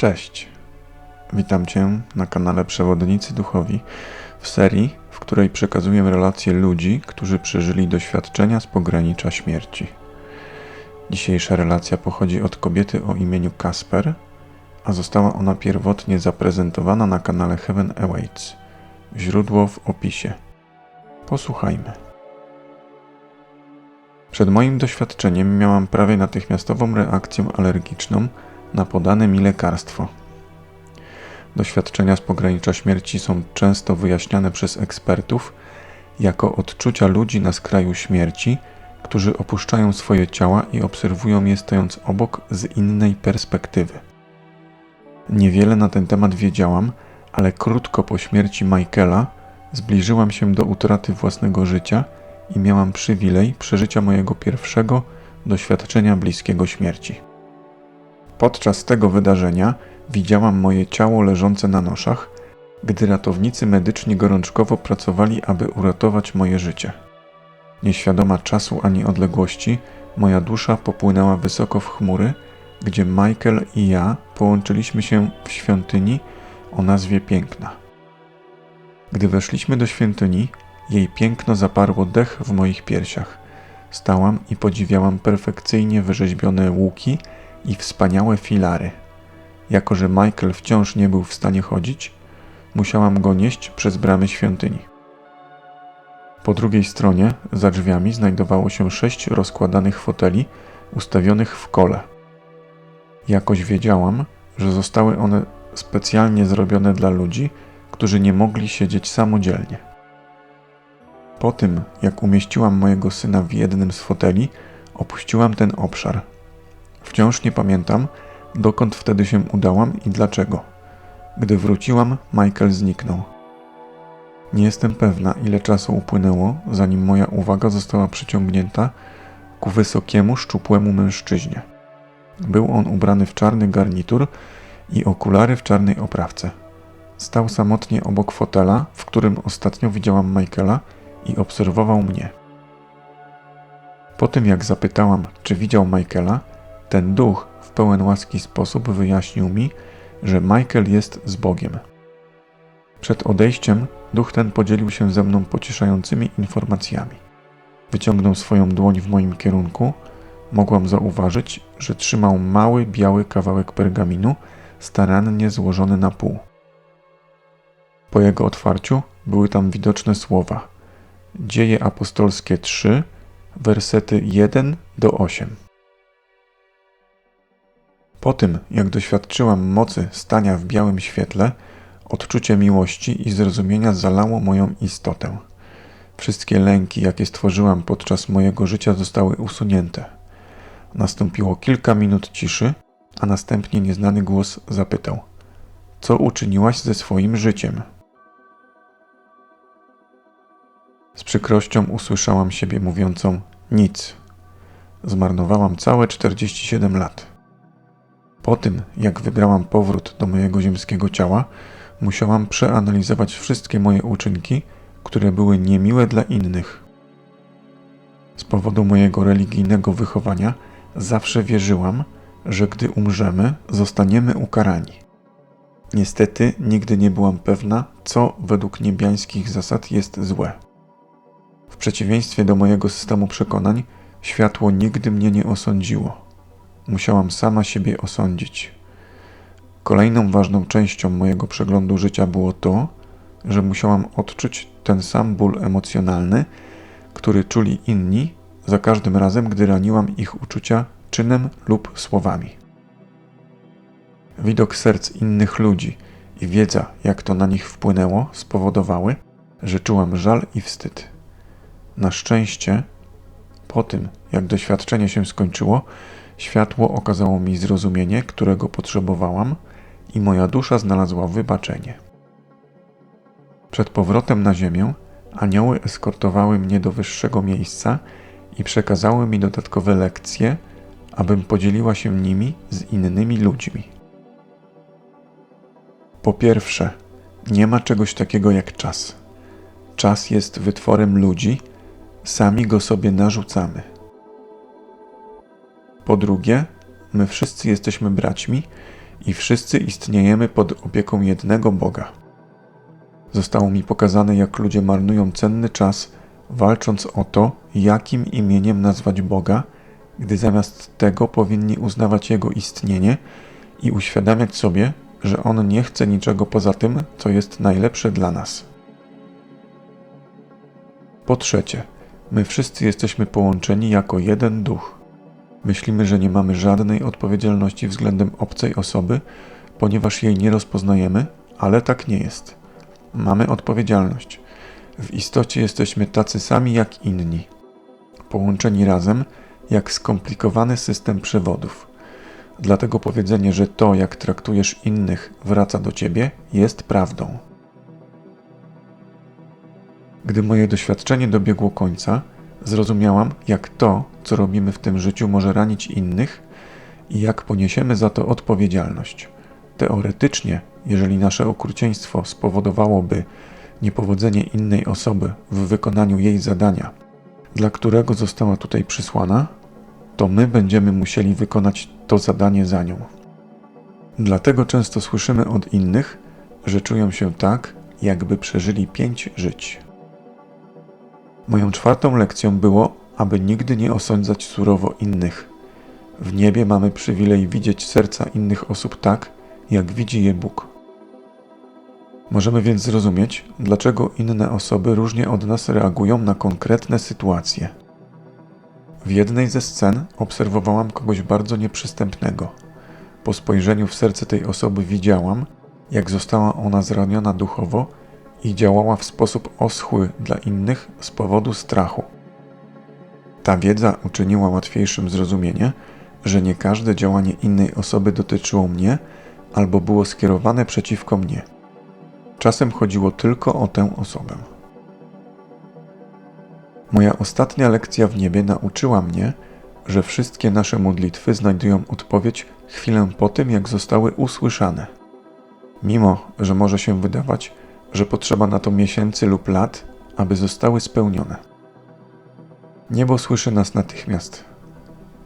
Cześć. Witam Cię na kanale Przewodnicy Duchowi w serii, w której przekazuję relacje ludzi, którzy przeżyli doświadczenia z pogranicza śmierci. Dzisiejsza relacja pochodzi od kobiety o imieniu Kasper, a została ona pierwotnie zaprezentowana na kanale Heaven Awaits. Źródło w opisie. Posłuchajmy. Przed moim doświadczeniem miałam prawie natychmiastową reakcję alergiczną na podane mi lekarstwo. Doświadczenia z pogranicza śmierci są często wyjaśniane przez ekspertów jako odczucia ludzi na skraju śmierci, którzy opuszczają swoje ciała i obserwują je stojąc obok z innej perspektywy. Niewiele na ten temat wiedziałam, ale krótko po śmierci Michaela zbliżyłam się do utraty własnego życia i miałam przywilej przeżycia mojego pierwszego doświadczenia bliskiego śmierci. Podczas tego wydarzenia widziałam moje ciało leżące na noszach, gdy ratownicy medyczni gorączkowo pracowali, aby uratować moje życie. Nieświadoma czasu ani odległości, moja dusza popłynęła wysoko w chmury, gdzie Michael i ja połączyliśmy się w świątyni o nazwie Piękna. Gdy weszliśmy do świątyni, jej piękno zaparło dech w moich piersiach. Stałam i podziwiałam perfekcyjnie wyrzeźbione łuki i wspaniałe filary. Jako, że Michael wciąż nie był w stanie chodzić, musiałam go nieść przez bramy świątyni. Po drugiej stronie, za drzwiami, znajdowało się sześć rozkładanych foteli ustawionych w kole. Jakoś wiedziałam, że zostały one specjalnie zrobione dla ludzi, którzy nie mogli siedzieć samodzielnie. Po tym, jak umieściłam mojego syna w jednym z foteli, opuściłam ten obszar. Wciąż nie pamiętam, dokąd wtedy się udałam i dlaczego. Gdy wróciłam, Michael zniknął. Nie jestem pewna, ile czasu upłynęło, zanim moja uwaga została przyciągnięta ku wysokiemu, szczupłemu mężczyźnie. Był on ubrany w czarny garnitur i okulary w czarnej oprawce. Stał samotnie obok fotela, w którym ostatnio widziałam Michaela i obserwował mnie. Po tym jak zapytałam, czy widział Michaela, ten duch w pełen łaski sposób wyjaśnił mi, że Michael jest z Bogiem. Przed odejściem duch ten podzielił się ze mną pocieszającymi informacjami. Wyciągnął swoją dłoń w moim kierunku. Mogłam zauważyć, że trzymał mały biały kawałek pergaminu, starannie złożony na pół. Po jego otwarciu były tam widoczne słowa: Dzieje apostolskie 3, wersety 1 do 8. Po tym, jak doświadczyłam mocy stania w białym świetle, odczucie miłości i zrozumienia zalało moją istotę. Wszystkie lęki, jakie stworzyłam podczas mojego życia, zostały usunięte. Nastąpiło kilka minut ciszy, a następnie nieznany głos zapytał: Co uczyniłaś ze swoim życiem? Z przykrością usłyszałam siebie mówiącą: Nic. Zmarnowałam całe 47 lat. Po tym, jak wybrałam powrót do mojego ziemskiego ciała, musiałam przeanalizować wszystkie moje uczynki, które były niemiłe dla innych. Z powodu mojego religijnego wychowania zawsze wierzyłam, że gdy umrzemy, zostaniemy ukarani. Niestety nigdy nie byłam pewna, co według niebiańskich zasad jest złe. W przeciwieństwie do mojego systemu przekonań, światło nigdy mnie nie osądziło musiałam sama siebie osądzić. Kolejną ważną częścią mojego przeglądu życia było to, że musiałam odczuć ten sam ból emocjonalny, który czuli inni za każdym razem, gdy raniłam ich uczucia czynem lub słowami. Widok serc innych ludzi i wiedza, jak to na nich wpłynęło, spowodowały, że czułam żal i wstyd. Na szczęście, po tym, jak doświadczenie się skończyło, Światło okazało mi zrozumienie, którego potrzebowałam, i moja dusza znalazła wybaczenie. Przed powrotem na ziemię anioły eskortowały mnie do wyższego miejsca i przekazały mi dodatkowe lekcje, abym podzieliła się nimi z innymi ludźmi. Po pierwsze, nie ma czegoś takiego jak czas. Czas jest wytworem ludzi, sami go sobie narzucamy. Po drugie, my wszyscy jesteśmy braćmi i wszyscy istniejemy pod opieką jednego Boga. Zostało mi pokazane, jak ludzie marnują cenny czas, walcząc o to, jakim imieniem nazwać Boga, gdy zamiast tego powinni uznawać Jego istnienie i uświadamiać sobie, że On nie chce niczego poza tym, co jest najlepsze dla nas. Po trzecie, my wszyscy jesteśmy połączeni jako jeden duch. Myślimy, że nie mamy żadnej odpowiedzialności względem obcej osoby, ponieważ jej nie rozpoznajemy, ale tak nie jest. Mamy odpowiedzialność. W istocie jesteśmy tacy sami jak inni. Połączeni razem, jak skomplikowany system przewodów. Dlatego powiedzenie, że to, jak traktujesz innych, wraca do ciebie, jest prawdą. Gdy moje doświadczenie dobiegło końca, zrozumiałam, jak to, co robimy w tym życiu, może ranić innych i jak poniesiemy za to odpowiedzialność. Teoretycznie, jeżeli nasze okrucieństwo spowodowałoby niepowodzenie innej osoby w wykonaniu jej zadania, dla którego została tutaj przysłana, to my będziemy musieli wykonać to zadanie za nią. Dlatego często słyszymy od innych, że czują się tak, jakby przeżyli pięć żyć. Moją czwartą lekcją było, aby nigdy nie osądzać surowo innych. W niebie mamy przywilej widzieć serca innych osób tak, jak widzi je Bóg. Możemy więc zrozumieć, dlaczego inne osoby różnie od nas reagują na konkretne sytuacje. W jednej ze scen obserwowałam kogoś bardzo nieprzystępnego. Po spojrzeniu w serce tej osoby widziałam, jak została ona zraniona duchowo i działała w sposób oschły dla innych z powodu strachu. Ta wiedza uczyniła łatwiejszym zrozumienie, że nie każde działanie innej osoby dotyczyło mnie albo było skierowane przeciwko mnie. Czasem chodziło tylko o tę osobę. Moja ostatnia lekcja w niebie nauczyła mnie, że wszystkie nasze modlitwy znajdują odpowiedź chwilę po tym, jak zostały usłyszane. Mimo, że może się wydawać, że potrzeba na to miesięcy lub lat, aby zostały spełnione. Niebo słyszy nas natychmiast.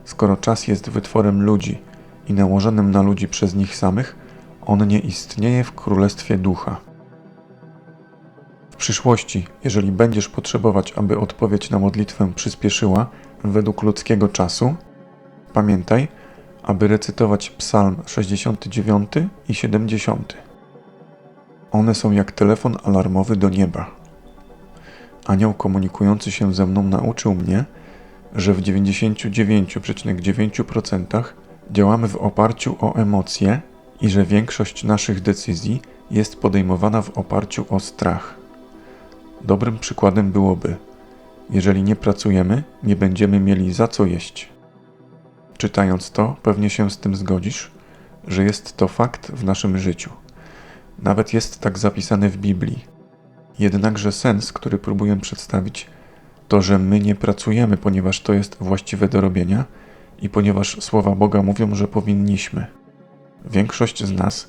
Skoro czas jest wytworem ludzi i nałożonym na ludzi przez nich samych, on nie istnieje w królestwie ducha. W przyszłości, jeżeli będziesz potrzebować, aby odpowiedź na modlitwę przyspieszyła według ludzkiego czasu, pamiętaj, aby recytować Psalm 69 i 70. One są jak telefon alarmowy do nieba. Anioł komunikujący się ze mną nauczył mnie, że w 99,9% działamy w oparciu o emocje i że większość naszych decyzji jest podejmowana w oparciu o strach. Dobrym przykładem byłoby, jeżeli nie pracujemy, nie będziemy mieli za co jeść. Czytając to, pewnie się z tym zgodzisz, że jest to fakt w naszym życiu. Nawet jest tak zapisane w Biblii. Jednakże sens, który próbuję przedstawić, to, że my nie pracujemy, ponieważ to jest właściwe do robienia i ponieważ słowa Boga mówią, że powinniśmy. Większość z nas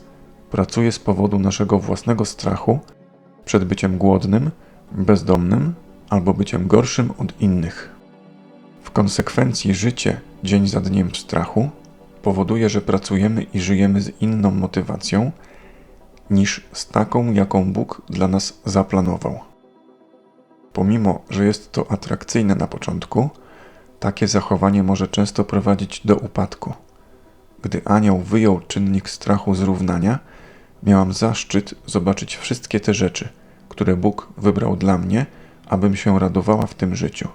pracuje z powodu naszego własnego strachu przed byciem głodnym, bezdomnym albo byciem gorszym od innych. W konsekwencji życie dzień za dniem w strachu powoduje, że pracujemy i żyjemy z inną motywacją niż z taką, jaką Bóg dla nas zaplanował. Pomimo, że jest to atrakcyjne na początku, takie zachowanie może często prowadzić do upadku. Gdy anioł wyjął czynnik strachu z równania, miałam zaszczyt zobaczyć wszystkie te rzeczy, które Bóg wybrał dla mnie, abym się radowała w tym życiu,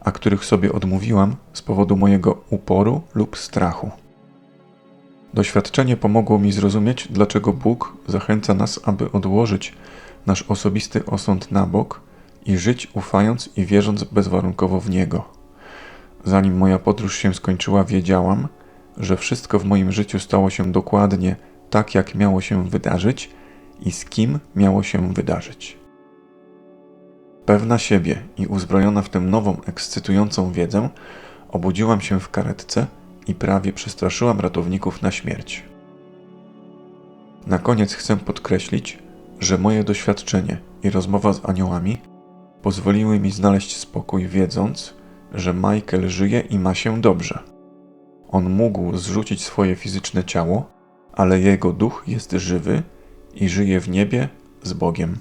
a których sobie odmówiłam z powodu mojego uporu lub strachu. Doświadczenie pomogło mi zrozumieć, dlaczego Bóg zachęca nas, aby odłożyć nasz osobisty osąd na bok i żyć ufając i wierząc bezwarunkowo w Niego. Zanim moja podróż się skończyła, wiedziałam, że wszystko w moim życiu stało się dokładnie tak, jak miało się wydarzyć i z kim miało się wydarzyć. Pewna siebie i uzbrojona w tę nową, ekscytującą wiedzę, obudziłam się w karetce i prawie przestraszyłam ratowników na śmierć. Na koniec chcę podkreślić, że moje doświadczenie i rozmowa z aniołami pozwoliły mi znaleźć spokój, wiedząc, że Michael żyje i ma się dobrze. On mógł zrzucić swoje fizyczne ciało, ale jego duch jest żywy i żyje w niebie z Bogiem.